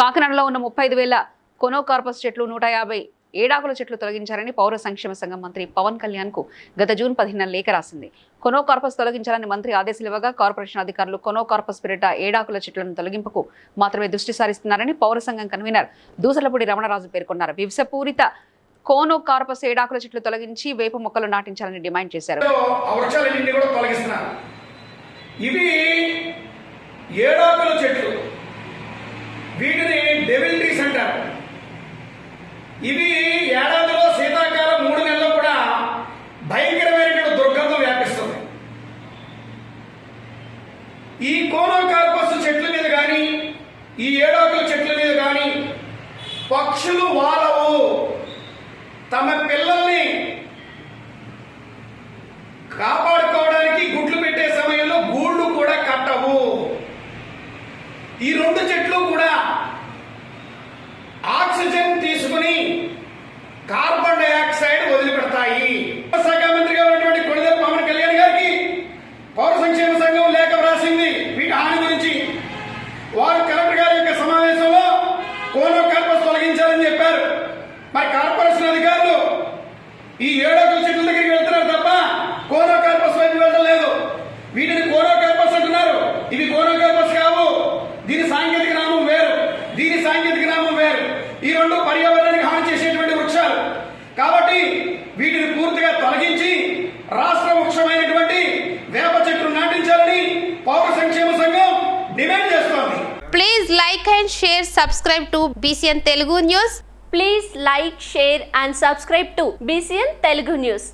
కాకినాడలో ఉన్న ముప్పై ఐదు వేల కొనోకార్పస్ చెట్లు నూట యాభై ఏడాకుల చెట్లు తొలగించారని పౌర సంక్షేమ సంఘం మంత్రి పవన్ కళ్యాణ్కు గత జూన్ పదిహేను లేఖ రాసింది. కొనోకార్పస్ తొలగించాలని మంత్రి ఆదేశాలు ఇవ్వగా కార్పొరేషన్ అధికారులు కొనోకార్పస్ పేరిట ఏడాకుల చెట్లను తొలగింపుకు మాత్రమే దృష్టి సారిస్తున్నారని పౌర సంఘం కన్వీనర్ దూసలపూడి రమణరాజు పేర్కొన్నారు. వివసపూరిత కోనో కార్పస్ ఏడాకుల చెట్లు తొలగించి వేప మొక్కలు నాటించాలని డిమాండ్ చేశారు. ఇవి ఏడాకుల చెట్లు వీటిని డెవిల్ ట్రీస్ అంటారు. ఇవి ఏడాదిలో శీతాకాలం మూడు నెలల్లో కూడా భయంకరమైనటువంటి దుర్గంధం వ్యాపిస్తుంది. ఈ కోనోకార్పస్ చెట్ల మీద కానీ ఈ ఏడాకుల చెట్ల మీద కానీ పక్షులు వాలవు. తమ పిల్లల్ని కాపు చెట్లు కూడా ఆక్సిజన్ తీసుకుని కార్బన్ డైఆక్సైడ్ వదిలిపెడతాయి. శాఖ మంత్రిగా ఉన్నటువంటి కొణిదెల పవన్ కళ్యాణ్ గారికి పౌర సంక్షేమ సంఘం లేఖ వ్రాసింది. వీటి హాని గురించి వారు కలెక్టర్ గారి యొక్క సమావేశంలో కోనో కార్పస్ తొలగించాలని చెప్పారు. మరి కార్పొరేషన్ అధికారులు ఈ ఏడో చెట్ల దగ్గరికి వెళ్తున్నారు తప్ప కోనో కార్పస్ వైపు వెళ్ళలేదు. వీటిని కోనో కార్పస్ అంటున్నారు. ఇవి కోనో దీని సాంకేతిక నామం వేరు. దీని సాంకేతిక నామం వేరు. ఈ రెండు పర్యావరణానికి హాని చేసేటువంటి వృక్షాలు. కాబట్టి వీటిని పూర్తిగా తొలగించి రాష్ట్ర వృక్షమైనటువంటి వేప చెట్లు నాటించాలని పౌర సంక్షేమ సంఘం డిమాండ్ చేస్తోంది. Please like and share subscribe to BCN Telugu news please like share and subscribe to BCN Telugu news